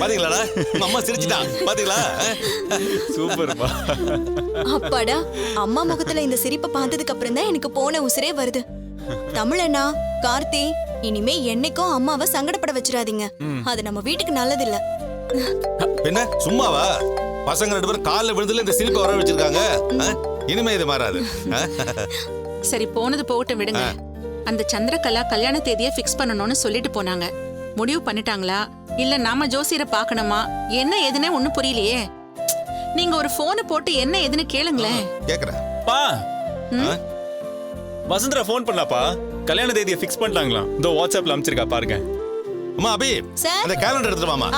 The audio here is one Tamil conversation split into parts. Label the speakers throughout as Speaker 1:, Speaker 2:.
Speaker 1: பாத்தீங்களாடா? அம்மா சிரிச்சிட்டா? பாத்தீங்களா?
Speaker 2: சூப்பர்ப்பா
Speaker 3: அப்பாடா அம்மா முகத்துல இந்த சிரிப்பை பார்த்ததுக்கு அப்புறம் தான் எனக்கு போன உசிரே வருது. தமிழண்ணா கார்த்தி இனிமே என்னைக்கும் அம்மாவை சங்கடப்பட வச்சிடாதீங்க. அது நம்ம வீட்டுக்கு நல்லது இல்ல
Speaker 1: என்ன சும்மாவா? பசங்க ரெண்டு பேரும் காலில் விழுந்துல இந்த சிரிப்பை வர வச்சிருக்காங்க? இனிமே இது மாறாது?
Speaker 4: சரி போனது போகட்டும் விடுங்க. அந்த சந்திரகலா கல்யாண தேதியை ஃபிக்ஸ் பண்ணணும்னு சொல்லிட்டு போனாங்க. முடிவு பண்ணிட்டாங்களா? இல்ல நாம ஜோசியரை பார்க்கணுமா? என்ன ஏதுன்னே ஒண்ணும் புரியலையே. நீங்க ஒரு போனை போட்டு என்ன ஏதுன்னு கேளுங்களேன்.
Speaker 1: கேக்குறேன்.
Speaker 2: பா? வசுந்தரா ஃபோன் பண்ணாப்பா? கல்யாண தேதியை ஃபிக்ஸ் பண்ணிட்டாங்களாம் இந்த வாட்ஸ்அப்ல அனுப்பிச்சிருக்கா பாருங்க.
Speaker 1: அம்மா அபி
Speaker 3: சார்?
Speaker 1: அந்த கேலண்டர் எடுத்துட்டு வாமா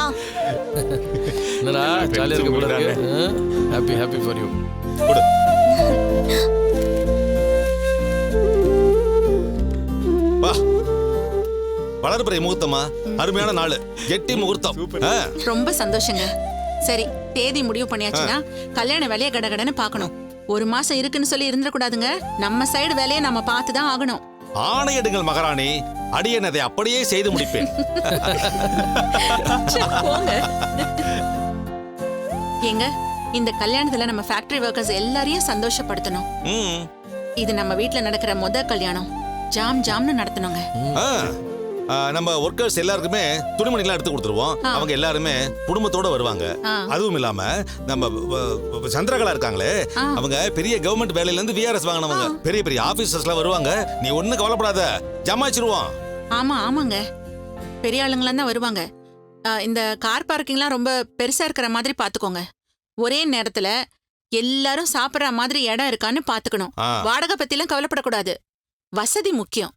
Speaker 5: என்னடா ஜாலியா இருக்கு போல இருக்கு. ஹாப்பி ஹாப்பி ஃபார் யூ
Speaker 1: கொடு வா. வளர்பிறை முகூர்த்தமா அருமையான நாள். எட்டி முகூர்த்தம்.
Speaker 4: ரொம்ப சந்தோஷங்க. சரி தேதி முடிவு பண்ணியாச்சுன்னா கல்யாண வேலையை கடகடன்னு பார்க்கணும். ஒரு மாசம் இருக்குன்னு சொல்லி இருந்துடக்கூடாதுங்க. நம்ம சைடு வேலையை நம்ம பார்த்து தான் ஆகணும்
Speaker 1: ஆணையிடுங்கள் மகாராணி. அடியன் அதை அப்படியே செய்து முடிப்பேன்.
Speaker 4: ஏங்க இந்த கல்யாணத்துல நம்ம ஃபேக்டரி ஒர்க்கர்ஸ் எல்லாரையும் சந்தோஷப்படுத்தணும்.
Speaker 1: ம்.
Speaker 4: இது நம்ம வீட்ல நடக்கிற முத கல்யாணம். ஜாம் ஜாம்னு நடத்தணுங்க.
Speaker 1: நம்ம ஒர்க்கர்ஸ் எல்லாருக்குமே துணிமணிலாம் எடுத்து கொடுத்துருவோம். அவங்க எல்லாருமே குடும்பத்தோட வருவாங்க. அதுவும் இல்லாம நம்ம சந்திரகலா இருக்காங்களே. அவங்க பெரிய கவர்மெண்ட் வேலையில இருந்து விஆர்எஸ் வாங்கினவங்க. பெரிய பெரிய ஆபீசர்ஸ்லாம் வருவாங்க. நீ ஒண்ணு கவலைப்படாத. ஜமாச்சிருவோம்
Speaker 4: ஆமா ஆமாங்க. பெரிய ஆளுங்களாம் தான் வருவாங்க. இந்த கார் பார்க்கிங்லாம் ரொம்ப பெருசா இருக்கிற மாதிரி பாத்துக்கோங்க. ஒரே நேரத்துல எல்லாரும் சாப்பிடுற மாதிரி இடம் இருக்கான்னு பாத்துக்கணும். வாடகை பத்திலாம் கவலைப்படக்கூடாது. வசதி முக்கியம்.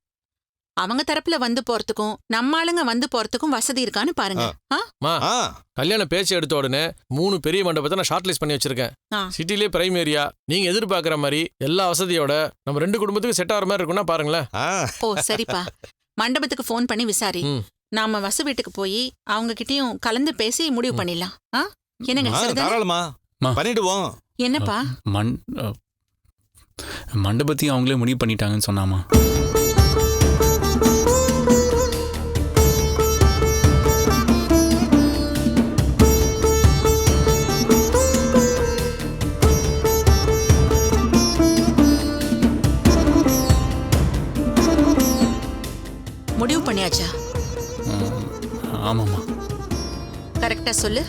Speaker 4: அவங்க தரப்புல வந்து போறதுக்கும் நம்ம ஆளுங்க வந்து போறதுக்கும் வசதி இருக்கான்னு பாருங்க ஆ?
Speaker 5: மா
Speaker 1: ஆ,
Speaker 5: கல்யாண பேச்சு எடுத்த உடனே மூணு பெரிய மண்டபத்தை நான் ஷார்ட் லிஸ்ட் பண்ணி வச்சிருக்கேன். சிட்டிலே பிரைம் ஏரியா நீங்க எதிர்பார்க்குற மாதிரி எல்லா வசதியோட நம்ம ரெண்டு குடும்பத்துக்கு செட் ஆகிற மாதிரி இருக்கும்னா பாருங்களேன்
Speaker 1: ஆ.
Speaker 4: ஓ சரிப்பா மண்டபத்துக்கு ஃபோன் பண்ணி விசாரி
Speaker 5: ம்.
Speaker 4: நாம வசு வீட்டுக்கு போய் அவங்க கிட்டயும் கலந்து பேசி முடிவு பண்ணிடலாம் ஆ? என்னங்க
Speaker 1: ஆ,
Speaker 4: சரிதானே?
Speaker 1: தாராளமா
Speaker 6: மா.
Speaker 1: பண்ணிடுவோம்
Speaker 4: என்னப்பா
Speaker 6: மண் அ, மண்டபத்தையும் அவங்களே முடிவு பண்ணிட்டாங்கன்னு சொன்னாமா
Speaker 4: பண்ணியாச்சா?
Speaker 6: ஆமாம்மா.
Speaker 4: கரெக்டா சொல்லு.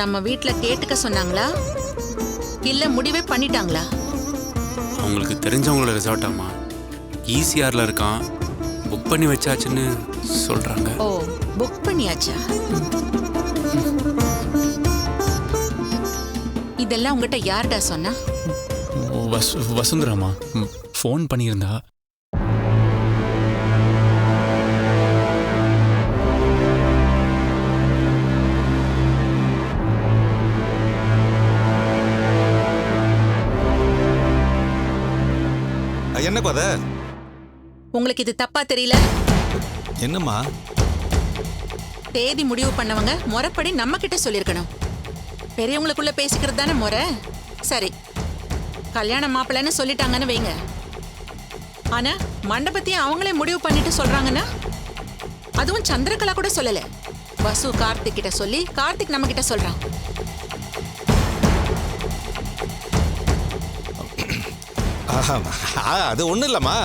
Speaker 4: நம்ம வீட்ல கேட்டுக்க சொன்னாங்களா? இல்ல முடிவே பண்ணிட்டாங்களா?
Speaker 6: அவங்களுக்கு தெரிஞ்சவங்களோட ரிசார்ட்டாமா ஈசிஆரில் இருக்கான். புக் பண்ணி வச்சாச்சுன்னு சொல்கிறாங்க
Speaker 4: ஓ புக் பண்ணியாச்சா? இதெல்லாம் உங்ககிட்ட யார்டா சொன்னா?
Speaker 6: வசு வசுந்தராமா ஃபோன் பண்ணியிருந்தா
Speaker 1: என்ன கொத?
Speaker 4: உங்களுக்கு இது தப்பா தெரியல.
Speaker 1: என்னம்மா?
Speaker 4: தேதி முடிவு பண்ணவங்க முறைப்படி நம்ம கிட்ட சொல்லிருக்கணும் பெரியவங்களுக்குள்ள பேசிக்கிறது தானே முறை? சரி. கல்யாண மாப்பிள்ளைன்னு சொல்லிட்டாங்கன்னு வைங்க. ஆனா மண்டபத்தையும் அவங்களே முடிவு பண்ணிட்டு சொல்றாங்கன்னா? அதுவும் சந்திரகலா கூட சொல்லல. வசு கார்த்திக் கிட்ட சொல்லி கார்த்திக் நம்ம கிட்ட சொல்றான்.
Speaker 1: அது ஒன்றும் இல்லைம்மா.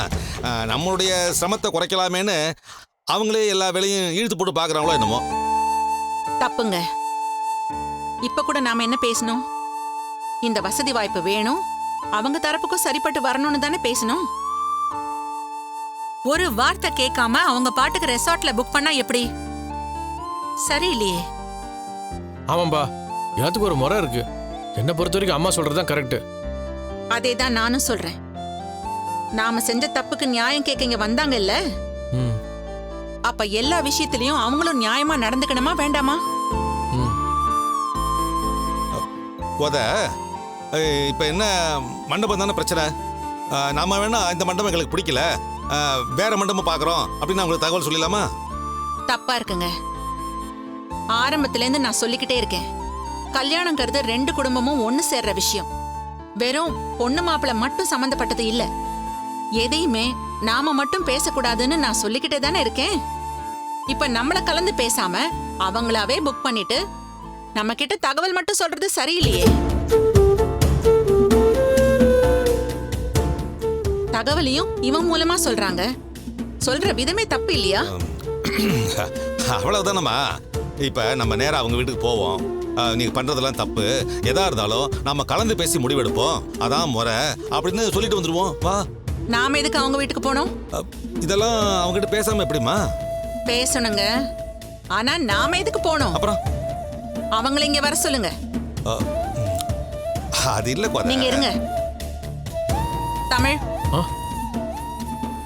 Speaker 1: நம்மளுடைய சிரமத்தை குறைக்கலாமேன்னு அவங்களே எல்லா வேலையும் இழுத்து போட்டு பார்க்குறாங்களோ என்னமோ.
Speaker 4: தப்புங்க. இப்ப கூட நாம என்ன பேசணும்? இந்த வசதி வாய்ப்பு வேணும். அவங்க தரப்புக்கும் சரிப்பட்டு வரணும்னு தானே பேசணும்? ஒரு வார்த்தை கேட்காம அவங்க பாட்டுக்கு ரெசார்ட்ல புக் பண்ணா எப்படி? சரியில்லையே.
Speaker 5: ஆமாம்பா எல்லாத்துக்கும் ஒரு முறை இருக்கு. என்னை பொறுத்த வரைக்கும் அம்மா சொல்றது தான் கரெக்ட்
Speaker 4: அதே தான் நானும் சொல்றேன். நாம செஞ்ச தப்புக்கு நியாயம் கேட்க இங்க வந்தாங்க இல்ல அப்ப எல்லா விஷயத்திலயும் அவங்களும் நியாயமா நடந்துக்கணுமா வேண்டாமா?
Speaker 1: கொத இப்போ என்ன மண்டபம் தானே பிரச்சனை? நாம வேணா இந்த மண்டபம் எங்களுக்கு பிடிக்கல. வேற மண்டபம் பார்க்குறோம் அப்படின்னு உங்களுக்கு தகவல் சொல்லிடலாமா?
Speaker 4: தப்பா இருக்குங்க. ஆரம்பத்துல இருந்து நான் சொல்லிக்கிட்டே இருக்கேன். கல்யாணங்கிறது ரெண்டு குடும்பமும் ஒண்ணு சேர்ற விஷயம். வெறும் பொண்ணு மாப்பிள்ள மட்டும் சம்பந்தப்பட்டது இல்ல. எதையுமே நாம மட்டும் பேசக்கூடாதுன்னு நான் சொல்லிக்கிட்டே தானே இருக்கேன். இப்ப நம்மள கலந்து பேசாம அவங்களாவே புக் பண்ணிட்டு நம்ம கிட்ட தகவல் மட்டும் சொல்றது சரியில்லையே. தகவலையும் இவன் மூலமா சொல்றாங்க. சொல்ற விதமே தப்பு இல்லையா?
Speaker 1: அவ்வளவுதானம்மா? இப்ப நம்ம நேரா அவங்க வீட்டுக்கு போவோம். அஹ், நீங்க பண்றதெல்லாம் தப்பு. எதா இருந்தாலும் நம்ம கலந்து பேசி முடிவெடுப்போம். அதான் முறை. அப்படின்னு சொல்லிட்டு வந்துருவோம். வா.
Speaker 4: நாம எதுக்கு அவங்க வீட்டுக்கு போனோம்?
Speaker 1: இதெல்லாம் அவங்ககிட்ட பேசாம எப்படிம்மா?
Speaker 4: பேசணுங்க. ஆனா நாம எதுக்கு போனோம்?
Speaker 1: அப்புறம்?
Speaker 4: அவங்கள இங்க வர சொல்லுங்க.
Speaker 1: அது இல்ல.
Speaker 4: நீங்க இருங்க. தமிழ்?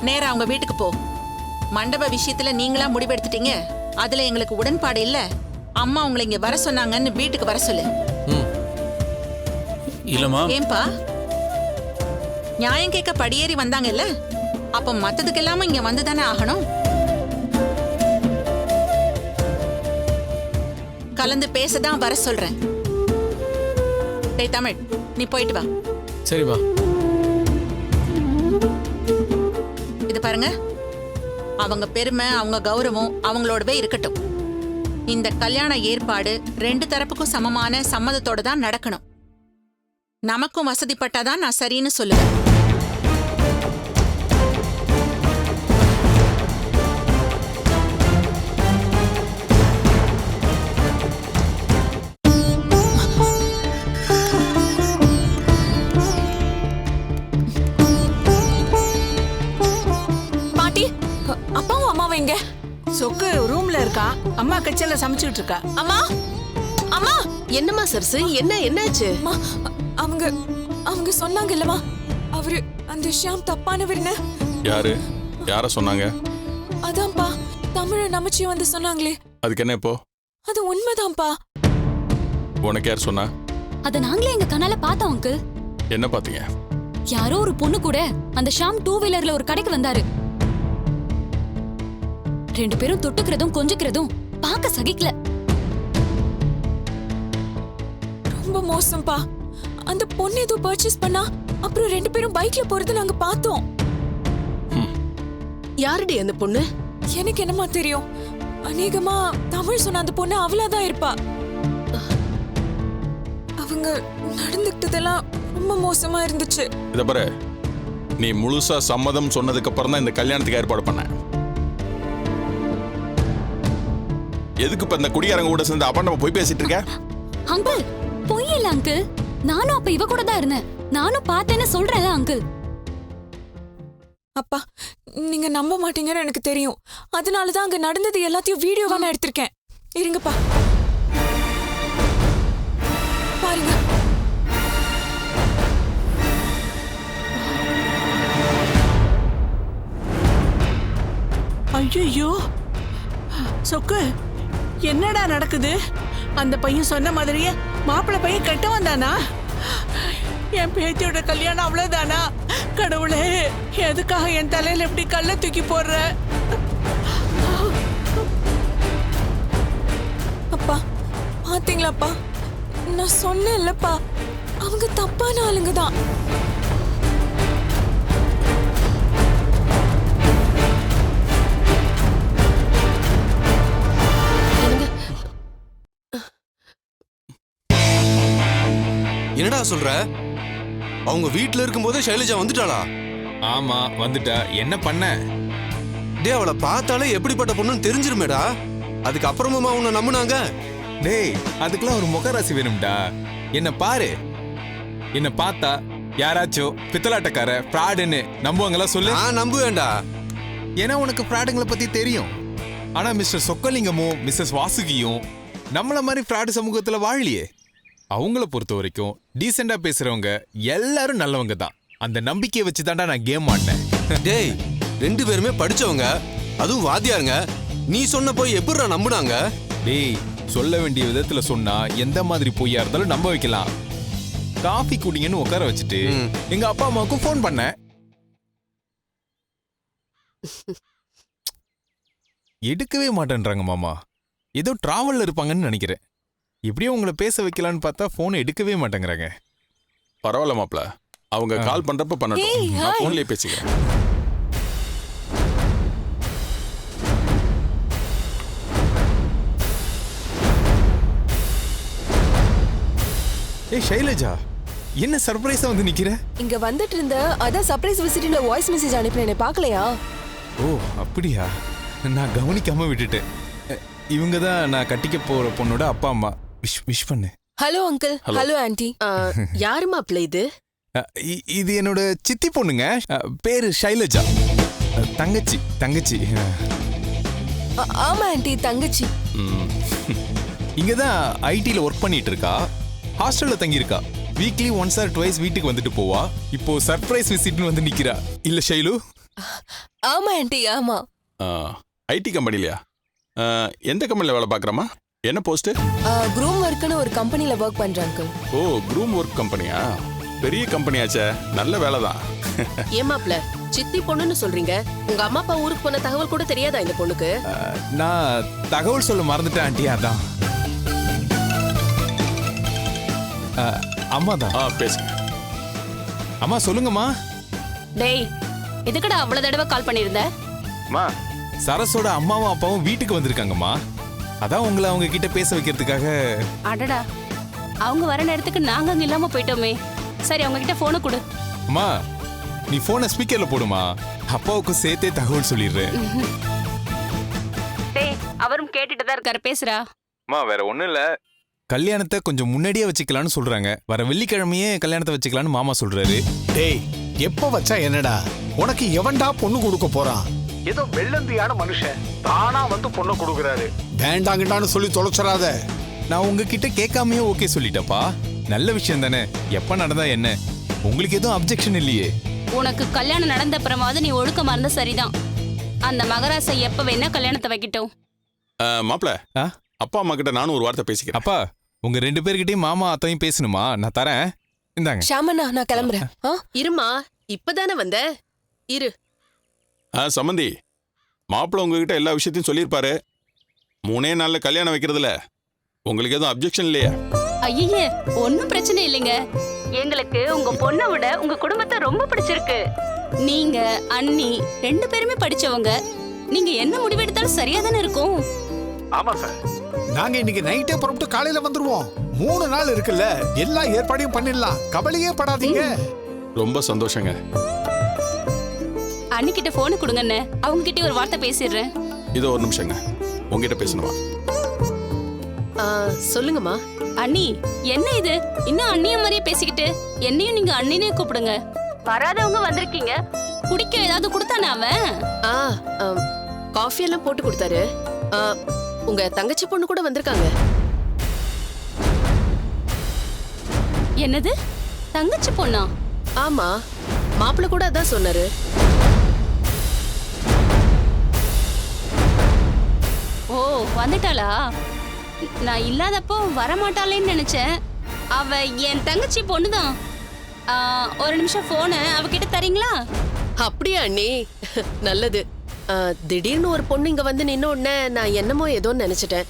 Speaker 4: நேரா அவங்க வீட்டுக்கு போ. மண்டப விஷயத்துல நீங்களா முடிவெடுத்துட்டீங்க. அதுல எங்களுக்கு உடன்பாடு இல்ல. அம்மா உங்களை இங்க வர சொன்னாங்கன்னு வீட்டுக்கு வர சொல்லு.
Speaker 6: இல்லைம்மா
Speaker 4: ஏன்பா? நியாயம் கேட்க படியேறி வந்தாங்கல்ல? அப்ப மத்ததுக்கு எல்லாம இங்க வந்துதானே ஆகணும்? கலந்து பேசதான் வர சொல்றேன். டேய் தமிழ் நீ போயிட்டு வா.
Speaker 5: சரிம்மா
Speaker 4: இது பாருங்க. அவங்க பெருமை அவங்க கௌரவம் அவங்களோடவே இருக்கட்டும். இந்த கல்யாண ஏற்பாடு ரெண்டு தரப்புக்கும் சமமான சம்மதத்தோட தான் நடக்கணும். நமக்கும் வசதிப்பட்டாதான் நான் சரின்னு சொல்லுவேன்.
Speaker 7: அம்மா கிச்சன்ல சமைச்சுட்டு இருக்கா.
Speaker 8: அம்மா அம்மா.
Speaker 9: என்னம்மா சரசு என்ன என்னாச்சு?
Speaker 8: அம்மா அவங்க அவங்க சொன்னாங்கல்லவா அவரு அந்த ஷியாம் தப்பானவர்னு.
Speaker 10: யாரு? யார சொன்னாங்க?
Speaker 8: அதான்ப்பா தமிழ நமச்சி வந்து சொன்னாங்களே.
Speaker 10: அதுக்கு என்ன இப்போ?
Speaker 8: அது உண்மைதான்ப்பா.
Speaker 10: உனக்கு யார் சொன்னா?
Speaker 11: அத நாங்களே எங்க கண்ணால பார்த்தோம் அங்கிள்
Speaker 10: என்ன பாத்தீங்க
Speaker 11: யாரோ ஒரு பொண்ணு கூட அந்த ஷாம் டூ வீலர்ல ஒரு கடைக்கு வந்தாரு. ரெண்டு பேரும் தொட்டுக்கிறதும் கொஞ்சிக்கிறதும் பார்க்க சகிக்கல.
Speaker 8: ரொம்ப மோசம்ப்பா அந்த பொண்ணு ஏதோ பர்ச்சேஸ் பண்ணா அப்புறம் ரெண்டு பேரும் பைக்ல போறது நாங்க பார்த்தோம்.
Speaker 9: யாருடி அந்த பொண்ணு?
Speaker 8: எனக்கு என்னமா தெரியும். அநேகமா தமிழ் சொன்ன அந்த பொண்ணு அவளாதான் இருப்பா. அவங்க நடந்துக்கிட்டதெல்லாம் ரொம்ப மோசமா இருந்துச்சு.
Speaker 10: இத பாரு. நீ முழுசா சம்மதம் சொன்னதுக்கு அப்புறம் தான் இந்த கல்யாணத்துக்கு ஏற்பாடு பண்ண. எதுக்கு இப்ப இந்த குடியாரங்க கூட சேர்ந்து அப்பா நம்ம போய் பேசிட்டு இருக்க?
Speaker 11: அங்கிள் பொய் இல்ல அங்கிள். நானும் அப்ப இவ கூட தான் இருந்தேன். நானும் பார்த்தேன்னு சொல்றேன்ல அங்கிள்.
Speaker 8: அப்பா நீங்க நம்ப மாட்டீங்கன்னு எனக்கு தெரியும். அதனாலதான் அங்க நடந்தது எல்லாத்தையும் வீடியோவா நான் எடுத்திருக்கேன். இருங்கப்பா. பாருங்க.
Speaker 7: ஐயோ சொக்கு. என்னடா நடக்குது? அந்த பையன் சொன்ன மாதிரியே மாப்பிள்ளை பையன் கெட்ட வந்தானா? என் பேத்தியோட கல்யாணம் அவ்வளவுதானா? கடவுளே எதுக்காக என் தலையில எப்படி கல்ல தூக்கி போடுற?
Speaker 8: அப்பா பாத்தீங்களாப்பா? நான் சொன்னேன்லப்பா அவங்க தப்பான ஆளுங்க தான்
Speaker 12: என்னடா சொல்ற? அவங்க வீட்ல இருக்கும்போதே சைலஜா வந்துட்டாளா?
Speaker 2: ஆமா வந்துட்டா. என்ன பண்ண?
Speaker 12: டேய் அவளை பார்த்தாலே எப்படிப்பட்ட பொண்ணுன்னு தெரிஞ்சிருமேடா. அதுக்கு அப்புறமா உன்னை நம்புனாங்க?
Speaker 2: டேய் அதுக்கெல்லாம் ஒரு முகராசி வேணும்டா. என்ன பாரு. என்ன பார்த்தா யாராச்சும் பித்தலாட்டக்கார ஃப்ராடுன்னு நம்புவாங்களா சொல்லு?
Speaker 12: நான் நம்புவேன்டா.
Speaker 2: ஏன்னா உனக்கு ஃப்ராடுங்களை பத்தி தெரியும். ஆனா மிஸ்டர் சொக்கலிங்கமும் மிஸ்ஸஸ் வாசுகியும் நம்மள மாதிரி ஃப்ராடு சமூகத்துல வாழலையே. அவங்கள பொறுத்த வரைக்கும் டீசெண்டா பேசுறவங்க எல்லாரும் நல்லவங்க தான். அந்த நம்பிக்கையை வச்சு தான்டா நான் கேம் ஆடினேன்.
Speaker 12: டேய் ரெண்டு பேருமே படிச்சவங்க அதுவும் வாத்தியாருங்க. நீ சொன்ன போய் எப்படிடா நம்புனாங்க?
Speaker 2: டேய் சொல்ல வேண்டிய விதத்துல சொன்னா எந்த மாதிரி பொய்யா இருந்தாலும் நம்ப வைக்கலாம். காஃபி குடிங்கன்னு உட்கார வச்சுட்டு. எங்க அப்பா அம்மாவுக்கும் ஃபோன் பண்ணேன். எடுக்கவே மாட்டேன்றாங்க மாமா. ஏதோ டிராவல்ல இருப்பாங்கன்னு நினைக்கிறேன். இப்படியே உங்களை பேச வைக்கலான்னு பார்த்தா ஃபோனை எடுக்கவே மாட்டேங்கிறாங்க.
Speaker 10: பரவாயில்ல மாப்ள. அவங்க கால் பண்றப்ப பண்ணட்டும். ஃபோன்லயே பேசிக்கிறேன்.
Speaker 2: ஏய் ஷைலஜா என்ன சர்ப்ரைஸா வந்து நிக்கிற?
Speaker 8: இங்க வந்துட்டு இருந்த அதான் சர்ப்ரைஸ் விசிட்ல வாய்ஸ் மெசேஜ் அனுப்பினேனே பார்க்கலையா?
Speaker 2: ஓ அப்படியா? நான் கவனிக்காம விட்டுட்டேன். இவங்க தான் நான் கட்டிக்க போற பொண்ணோட அப்பா அம்மா. விஷ் விஷ் பண்ணு.
Speaker 8: ஹலோ அங்கிள் ஹலோ ஆன்ட்டி
Speaker 9: யாரு மாப்பிள்ள இது?
Speaker 2: இது என்னோட சித்தி பொண்ணுங்க. பேரு ஷைலஜா. தங்கச்சி தங்கச்சி.
Speaker 8: ஆமா ஆன்ட்டி தங்கச்சி.
Speaker 2: இங்க தான் ஐடில ஒர்க் பண்ணிட்டு இருக்கா? ஹாஸ்டல்ல தங்கி இருக்கா வீக்லி ஒன்ஸ் ஆர் டுவைஸ் வீட்டுக்கு வந்துட்டு போவா? இப்போ சர்ப்ரைஸ் விசிட்னு வந்து நிக்கிறா. இல்ல ஷைலு?
Speaker 8: ஆமா ஆன்ட்டி ஆமா.
Speaker 10: ஐடி கம்பெனிலையா எந்த கம்பெனியில் வேலை பார்க்குறமா என்ன போஸ்ட்டு?
Speaker 8: குரூம் ஒர்க்னு ஒரு கம்பெனில ஒர்க் பண்றேன் அங்கிள்
Speaker 10: ஓ க்ரூம் ஒர்க் கம்பெனியா பெரிய கம்பெனியாச்சே நல்ல வேலை தான்
Speaker 9: மாப்பிள்ள சித்தி பொண்ணுன்னு சொல்றீங்க. உங்க அம்மா அப்பா ஊருக்கு போன தகவல் கூட தெரியாதா இந்த பொண்ணுக்கு?
Speaker 2: நான் தகவல் சொல்ல மறந்துட்டேன் ஆண்டி அதான். அம்மா தான்
Speaker 10: ஆ பேசுங்க.
Speaker 2: அம்மா சொல்லுங்கம்மா.
Speaker 11: டேய் எதுக்குடா அவ்வளவு தடவை கால் பண்ணியிருந்த?
Speaker 2: அம்மா சரஸோட அம்மாவும் அப்பாவும் வீட்டுக்கு வந்திருக்காங்கம்மா. அதான் உங்களை அவங்க கிட்ட பேச வைக்கிறதுக்காக.
Speaker 11: அடடா. அவங்க வர நேரத்துக்கு நாங்க அங்க இல்லாம போயிட்டோமே. சரி அவங்க கிட்ட போனை கொடு.
Speaker 2: அம்மா நீ போனை ஸ்பீக்கர்ல போடுமா? அப்பாவுக்கும் சேர்த்தே தகவல் சொல்லிடுறேன்.
Speaker 11: டேய் அவரும் கேட்டுட்டு தான் இருக்காரு. பேசுறா.
Speaker 2: அம்மா வேற ஒண்ணும் இல்ல. கல்யாணத்தை கொஞ்சம் முன்னாடியே வச்சுக்கலாம்னு சொல்றாங்க. வர வெள்ளிக்கிழமையே கல்யாணத்தை வச்சுக்கலாம்னு மாமா சொல்றாரு.
Speaker 13: டேய் எப்ப வச்சா என்னடா? உனக்கு எவன்டா பொண்ணு கொடுக்க போறான்? ஏதோ வெள்ளந்தியான மனுஷன் தானா வந்து பொண்ணு கொடுக்கறாரு. வேண்டாங்கடான்னு சொல்லி தொலைச்சிடாத.
Speaker 2: நான் உங்ககிட்ட கேட்காமயே ஓகே சொல்லிட்டப்பா நல்ல விஷயம் தானே. எப்ப நடந்தா என்ன? உங்களுக்கு எதுவும் அப்ஜெக்ஷன் இல்லையே.
Speaker 11: உனக்கு கல்யாணம் நடந்த அப்புறமாவது நீ ஒழுக்கமா இருந்தா சரிதான். அந்த மகராசை எப்ப வேணா கல்யாணத்தை வைக்கட்டும்.
Speaker 10: மாப்பிள அப்பா அம்மா கிட்ட நானும் ஒரு வார்த்தை பேசிக்கிறேன்.
Speaker 2: அப்பா உங்க ரெண்டு பேர்கிட்டயும் மாமா அத்தையும் பேசணுமா? நான் தரேன். இந்தாங்க.
Speaker 8: ஷாமண்ணா நான் கிளம்புறேன். ஆ?
Speaker 9: இருமா இப்பதானே வந்த? இரு.
Speaker 10: ஆ சம்மந்தி. மாப்பிள உங்ககிட்ட எல்லா விஷயத்தையும் சொல்லியிருப்பாரு. மூணே நாள்ல கல்யாணம் வைக்கிறதுல. உங்களுக்கு எதுவும் அப்ஜெக்ஷன் இல்லையா?
Speaker 11: ஐயே ஒன்னும் பிரச்சனை இல்லைங்க. எங்களுக்கு உங்க பொண்ணை விட உங்க குடும்பத்தை ரொம்ப பிடிச்சிருக்கு. நீங்க அண்ணி ரெண்டு பேருமே படிச்சவங்க. நீங்க என்ன முடிவெடுத்தாலும் சரியா தானே இருக்கும்?
Speaker 13: ஆமா சார். நாங்க இன்னைக்கு நைட்டே புறப்பட்டு காலையில வந்துருவோம். மூணு நாள் இருக்குல்ல. எல்லா ஏற்பாடையும் பண்ணிடலாம். கவலையே படாதீங்க.
Speaker 10: ரொம்ப சந்தோஷங்க.
Speaker 11: அண்ணி கிட்ட போனை கொடுங்கண்ணே. அவங்க கிட்ட ஒரு வார்த்தை பேசிடுறேன்.
Speaker 10: இதோ ஒரு நிமிஷங்க. உங்ககிட்ட பேசணுமா?
Speaker 9: ஆ, சொல்லுங்கம்மா.
Speaker 11: அண்ணி என்ன இது? இன்னும் அண்ணிய மாதிரியே பேசிக்கிட்டு என்னையும் நீங்க அண்ணினே கூப்பிடுங்க. வராதவங்க வந்திருக்கீங்க. குடிக்க ஏதாவது கொடுத்தானே அவன்?
Speaker 9: ஆ ஆம், காஃபி எல்லாம் போட்டு கொடுத்தாரு. ஆ, உங்க தங்கச்சி பொண்ணு கூட வந்திருக்காங்க.
Speaker 11: என்னது? தங்கச்சி பொண்ணா?
Speaker 9: ஆமா மாப்பிள்ள கூட அதான் சொன்னாரு.
Speaker 11: வந்துட்டாளா? நான் இல்லாதப்போ வரமாட்டாளேன்னு நினைச்சேன். அவ என் தங்கச்சி பொண்ணுதான். ஒரு நிமிஷம் போனை அவகிட்ட தரீங்களா?
Speaker 9: அப்படியா அண்ணி? நல்லது. திடீர்னு ஒரு பொண்ணு இங்க வந்து நின்ன உடனே நான் என்னமோ ஏதோன்னு நினைச்சிட்டேன்.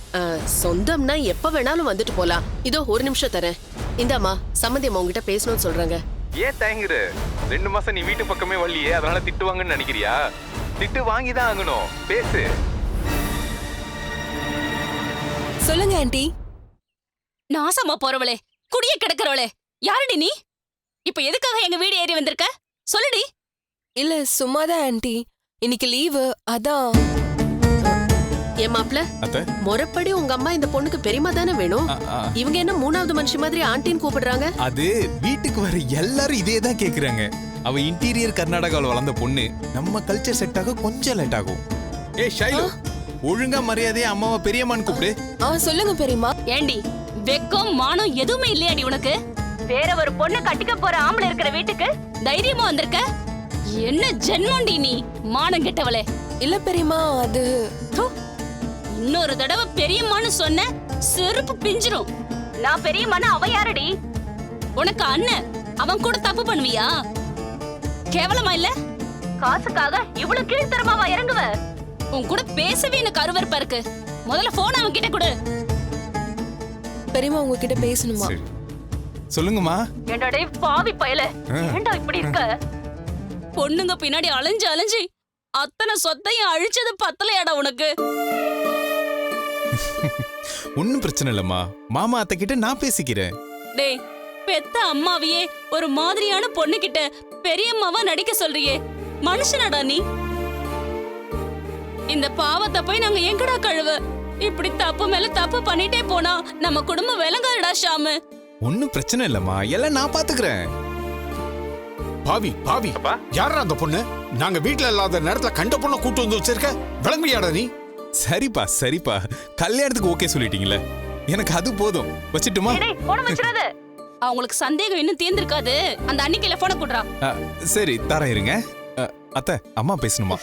Speaker 9: சொந்தம்னா எப்ப வேணாலும் வந்துட்டு போலாம். இதோ ஒரு நிமிஷம் தரேன். இந்தாம்மா சம்மந்தி அம்மா உங்ககிட்ட பேசணும்னு சொல்றாங்க.
Speaker 2: ஏன் தயங்குற? ரெண்டு மாசம் நீ வீட்டு பக்கமே வரலையே அதனால திட்டுவாங்கன்னு நினைக்கிறியா? திட்டு வாங்கி தான் ஆகணும். பேசு.
Speaker 8: சொல்லுங்க ஆன்ட்டி
Speaker 11: நாசமா போறவளே குடிய கிடக்குறவளே. யாருடி நீ? இப்ப எதுக்காக எங்க வீடு ஏறி வந்திருக்க? சொல்லுடி.
Speaker 8: இல்ல சும்மாதான் ஆன்ட்டி இன்னைக்கு லீவு அதான்.
Speaker 9: மாப்பிள்ள
Speaker 2: அத்தை?
Speaker 9: முறைப்படி உங்க அம்மா இந்த பொண்ணுக்கு பெரியமா தானே வேணும். இவங்க என்ன மூணாவது மனுஷி மாதிரி ஆண்டின்னு கூப்பிடுறாங்க?
Speaker 2: அது வீட்டுக்கு வர எல்லாரும் இதே தான் கேக்குறாங்க. அவ இன்டீரியர் கர்நாடகாவில் வளர்ந்த பொண்ணு. நம்ம கல்ச்சர் செட் ஆக கொஞ்சம் லேட் ஆகும். ஏ ஷைலு. ஒழுங்கா மரியாதையா அம்மாவை பெரியம்மான்னு கூப்பிடு.
Speaker 8: ஆ சொல்லுங்க பெரியம்மா.
Speaker 11: ஏண்டி வெக்கம் மானம் எதுவுமே இல்லையாடி உனக்கு? வேற ஒரு பொண்ணு கட்டிக்க போற ஆம்பளை இருக்கிற வீட்டுக்கு தைரியமா வந்திருக்க? என்ன ஜென்மண்டி நீ மானம் கெட்டவளே?
Speaker 8: இல்ல பெரியம்மா அது
Speaker 11: இன்னொரு தடவை பெரியம்மான்னு சொன்ன செருப்பு பிஞ்சிரும். நான் பெரியம்மான்னு அவ யாரடி? உனக்கு அண்ணன் அவன் கூட தப்பு பண்ணுவியா? கேவலமா இல்ல? காசுக்காக இவ்வளவு கீழ்த்தரமாவா இறங்குவ? உன் கூட பேசவே எனக்கு அருவருப்பா இருக்கு. முதல்ல போன் அவன் கிட்ட கொடு.
Speaker 8: பெரியம்மா உங்ககிட்ட பேசணுமா?
Speaker 2: சரி. சொல்லுங்கம்மா.
Speaker 11: என்னடே பாவி பயல.
Speaker 2: ஆ.
Speaker 11: ஏண்டா இப்படி இருக்க? பொண்ணுங்க பின்னாடி அலைஞ்சு அலைஞ்சு அத்தனை சொத்தையும் அழிச்சது பத்தலையாடா உனக்கு.
Speaker 2: ஒன்னும் பிரச்சனை இல்லம்மா. மாமா அத்தை கிட்ட நான் பேசிக்கிறேன்.
Speaker 11: டேய் பெத்த அம்மாவையே ஒரு மாதிரியான பொண்ணுகிட்ட பெரியம்மாவா நடிக்க சொல்றியே. மனுஷனடா நீ. இந்த பாவத்தை போய் நாங்க எங்கடா கழுவ? இப்படி தப்பு மேல தப்பு பண்ணிட்டே போனா நம்ம குடும்பம் விளங்காதுடா ஷாமு.
Speaker 2: ஒன்றும் பிரச்சனை இல்லைம்மா. எல்லாம் நான் பாத்துக்கிறேன்.
Speaker 13: பாவி பாவி. யாரா அந்த பொண்ணு? நாங்க வீட்ல இல்லாத நேரத்துல கண்ட பொண்ணை கூட்டு வந்து வச்சிருக்க? விளங்குறியாடா நீ?
Speaker 2: சரிப்பா சரிப்பா. கல்யாணத்துக்கு ஓகே சொல்லிட்டீங்களே எனக்கு அது போதும். வச்சிட்டுமா?
Speaker 11: அவங்களுக்கு சந்தேகம் இன்னும் தீர்ந்திருக்காது. அந்த அன்னிக்கையில போன குடுறா.
Speaker 2: சரி தரேன் இருங்க. அத்தை அம்மா பேசணுமா?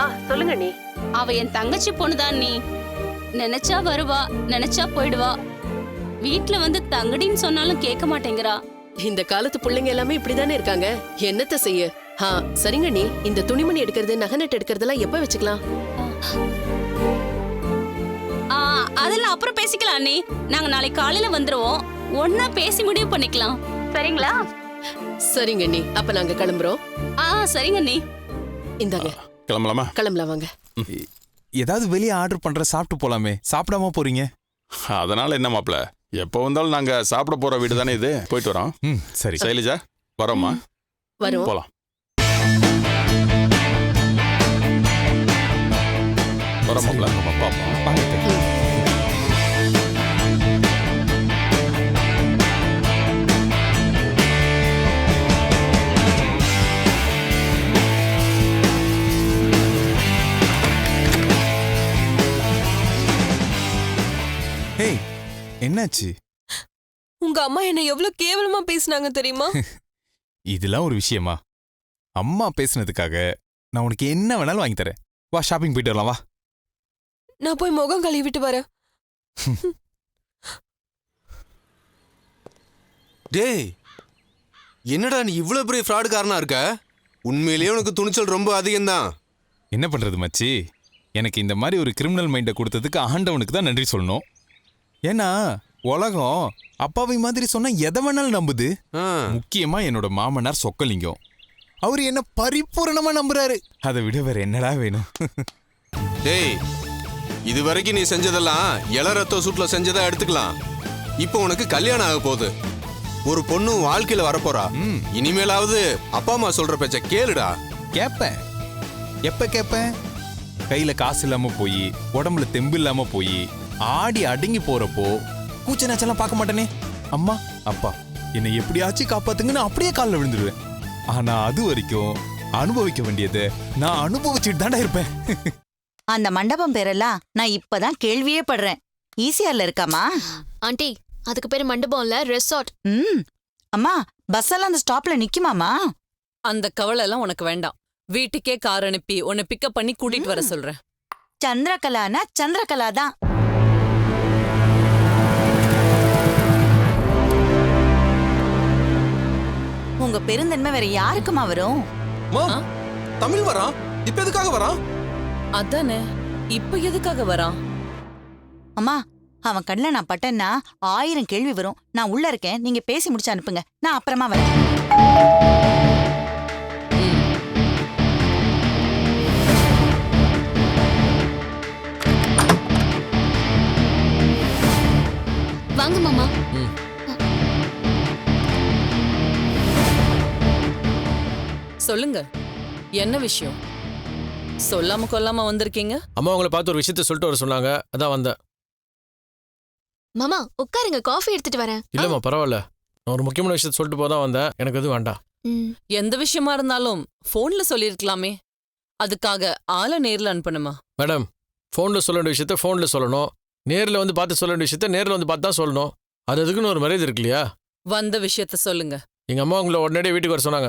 Speaker 9: ஆ சொல்லுங்க நீ
Speaker 11: அவ என் தங்கச்சி பொண்ணுதான் நீ. நினைச்சா வருவா நினைச்சா போயிடுவா. வீட்ல வந்து தங்கடின்னு சொன்னாலும் கேட்க மாட்டேங்கிறா.
Speaker 9: இந்த காலத்து பிள்ளைங்க எல்லாமே இப்படிதானே இருக்காங்க? என்னத்த செய்ய? ஆ சரிங்க நீ இந்த துணிமணி எடுக்கிறது நகை நட்டு எடுக்கிறதெல்லாம் எப்ப வச்சுக்கலாம்?
Speaker 11: ஆ, அதெல்லாம் அப்புறம் பேசிக்கலாம் அண்ணி. நாங்க நாளைக்கு காலையில வந்துருவோம். ஒன்னா பேசி முடிவு பண்ணிக்கலாம். சரிங்களா?
Speaker 9: சரிங்க நீ அப்ப நாங்க கிளம்புறோம்.
Speaker 11: ஆ சரிங்க அண்ணி.
Speaker 9: இந்தாங்க.
Speaker 10: கிளம்பலாமா?
Speaker 9: கிளம்பலாம் வாங்க.
Speaker 2: ஏதாவது வெளியே ஆர்டர் பண்ற சாப்பிட்டு போலாமே. சாப்பிடாம போறீங்க?
Speaker 10: அதனால என்ன மாப்ள எப்போ வந்தாலும் நாங்க சாப்பிட போற வீடு தானே இது? போயிட்டு வரோம்.
Speaker 2: ம் சரி.
Speaker 10: சைலஜா வரோம்மா.
Speaker 9: வரோம்.
Speaker 10: போலாம். வரோம் மாப்ள பாப்போம்.
Speaker 2: என்னாச்சு?
Speaker 8: உங்க அம்மா என்ன எவ்வளவு கேவலமா பேசுனாங்க தெரியுமா?
Speaker 2: இதெல்லாம் ஒரு விஷயமா? அம்மா பேசுனதுக்காக நான் உனக்கு என்ன வேணாலும் வாங்கி தரேன். வா ஷாப்பிங் போயிட்டு வரலாம் வா.
Speaker 8: நான் போய் முகம் கழுவிட்டு வரேன்.
Speaker 12: டேய் என்னடா நீ இவ்வளவு பெரிய ஃப்ராடுக்காரனா இருக்க? உண்மையிலேயே உனக்கு துணிச்சல் ரொம்ப அதிகம்தான்.
Speaker 2: என்ன பண்றது மச்சி? எனக்கு இந்த மாதிரி ஒரு கிரிமினல் மைண்டை கொடுத்ததுக்கு ஆண்டவனுக்கு தான் நன்றி சொல்லணும். ஏன்னா உலகம் அப்பாவை மாதிரி சொன்னா எதை வேணாலும் நம்புது. முக்கியமா என்னோட மாமனார் சொக்கலிங்கம். அவர் என்ன பரிபூரணமா நம்புறாரு. அதை விட வேற என்னடா வேணும்?
Speaker 12: டேய் இது வரைக்கும் நீ செஞ்சதெல்லாம் இள ரத்த சூட்ல செஞ்சதா எடுத்துக்கலாம். இப்போ உனக்கு கல்யாணம் ஆக போகுது. ஒரு பொண்ணு வாழ்க்கையில வரப்போறா. இனிமேலாவது அப்பா அம்மா சொல்ற பேச்ச கேளுடா.
Speaker 2: கேட்பேன் எப்ப கேட்பேன் கையில காசு இல்லாம போய் உடம்புல தெம்பு இல்லாம போய் ஆடி அடங்கி போறப்போ கூச்ச நாச்செல்லாம் பார்க்க மாட்டேனே. அம்மா அப்பா என்னை எப்படியாச்சும் காப்பாத்துங்கன்னு அப்படியே காலில் விழுந்துருவேன். ஆனா அது வரைக்கும் அனுபவிக்க வேண்டியதை நான் அனுபவிச்சுட்டு தாண்டா இருப்பேன்.
Speaker 14: அந்த மண்டபம் பேரெல்லாம் நான் இப்பதான் கேள்வியே படுறேன். ஈசிஆர்ல இருக்காமா?
Speaker 3: ஆண்டி அதுக்கு பேர் மண்டபம் இல்ல ரெசார்ட்.
Speaker 14: ம் அம்மா பஸ் எல்லாம் அந்த ஸ்டாப்ல நிக்குமாமா?
Speaker 15: அந்த கவலை எல்லாம் உனக்கு வேண்டாம். வீட்டுக்கே கார் அனுப்பி உன்னை பிக்கப் பண்ணி கூட்டிட்டு வர சொல்றேன்.
Speaker 14: சந்திரகலானா சந்திரகலா தான். உங்க பெருந்தன்மை வேற யாருக்குமா வரும்?
Speaker 12: தமிழ் வரான் இப்ப எதுக்காக வரான்
Speaker 15: அதானே இப்ப எதுக்காக வரான்
Speaker 14: அம்மா அவன் கண்ணில் நான் பட்டேன்னா ஆயிரம் கேள்வி வரும். நான் உள்ள இருக்கேன். நீங்க பேசி முடிச்சு அனுப்புங்க. நான் அப்புறமா வரேன்.
Speaker 3: வாங்க மாமா.
Speaker 15: சொல்லுங்க. என்ன விஷயம்? சொல்லாம கொல்லாம வந்திருக்கீங்க?
Speaker 5: அம்மா உங்களை பார்த்து ஒரு விஷயத்த சொல்லிட்டு வர சொன்னாங்க. அதான் வந்தேன்.
Speaker 3: மாமா உட்காருங்க காஃபி எடுத்துட்டு வரேன்.
Speaker 5: இல்லம்மா பரவாயில்ல. நான் ஒரு முக்கியமான விஷயத்த சொல்லிட்டு போதான் வந்தேன். எனக்கு எதுவும் வேண்டாம்.
Speaker 3: ம்,
Speaker 15: எந்த விஷயமா இருந்தாலும் போன்ல சொல்லிருக்கலாமே அதுக்காக ஆளை நேர்ல அனுப்பணுமா?
Speaker 5: மேடம் ஃபோனில் சொல்ல வேண்டிய விஷயத்த ஃபோனில் சொல்லணும். நேரில் வந்து பார்த்து சொல்ல வேண்டிய விஷயத்த நேரில் வந்து பார்த்து தான் சொல்லணும். அது அதுக்குன்னு ஒரு மரியாதை இருக்கு இல்லையா?
Speaker 15: வந்த விஷயத்த சொல்லுங்க.
Speaker 5: எங்கள் அம்மா உங்களை உடனடியே வீட்டுக்கு வர சொன்னாங்க.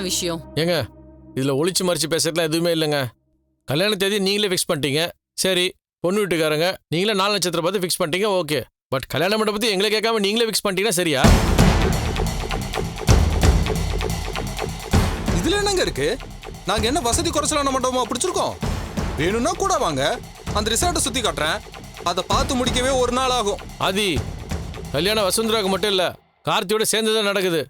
Speaker 15: என்ன விஷயம்?
Speaker 5: ஏங்க இதில் ஒளிச்சு மறிச்சு பேசுறதுலாம் எதுவுமே இல்லைங்க. கல்யாண தேதி நீங்களே ஃபிக்ஸ் பண்ணிட்டீங்க. சரி பொண்ணு வீட்டுக்காரங்க நீங்களே நாலு நட்சத்திரம் பார்த்து ஃபிக்ஸ் பண்ணிட்டீங்க ஓகே. பட் கல்யாண மண்டபத்தை எங்களை கேட்காம நீங்களே ஃபிக்ஸ் பண்ணிட்டீங்கன்னா சரியா?
Speaker 16: இதுல என்னங்க இருக்கு? நாங்க என்ன வசதி குறைச்சலான மண்டபமா பிடிச்சிருக்கோம்? வேணும்னா கூட வாங்க. அந்த ரிசார்ட்டை சுத்தி காட்டுறேன். அதை பார்த்து முடிக்கவே ஒரு நாள் ஆகும்.
Speaker 5: ஆதி கல்யாணம் வசுந்தராவுக்கு மட்டும் இல்லை கார்த்தியோட சேர்ந்து தான் நடக்குது.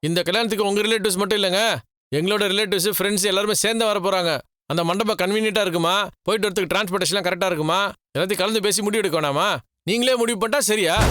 Speaker 5: இந்த கல்யாணத்துக்கு உங்க ரிலேட்டிவ்ஸ் மட்டும் இல்லைங்க. எங்களோட ரிலேட்டிவ்ஸ் ஃப்ரெண்ட்ஸ் எல்லாருமே சேர்ந்து வர போறாங்க. அந்த மண்டபம் கன்வீனியண்ட்டாக இருக்குமா? போயிட்டு வரத்துக்கு டிரான்ஸ்போர்ட்டேஷன்லாம் கரெக்டாக இருக்குமா? எல்லாத்தையும் கலந்து பேசி முடிவு எடுக்க வேணாமா? நீங்களே முடிவு பண்ணிட்டா சரியா?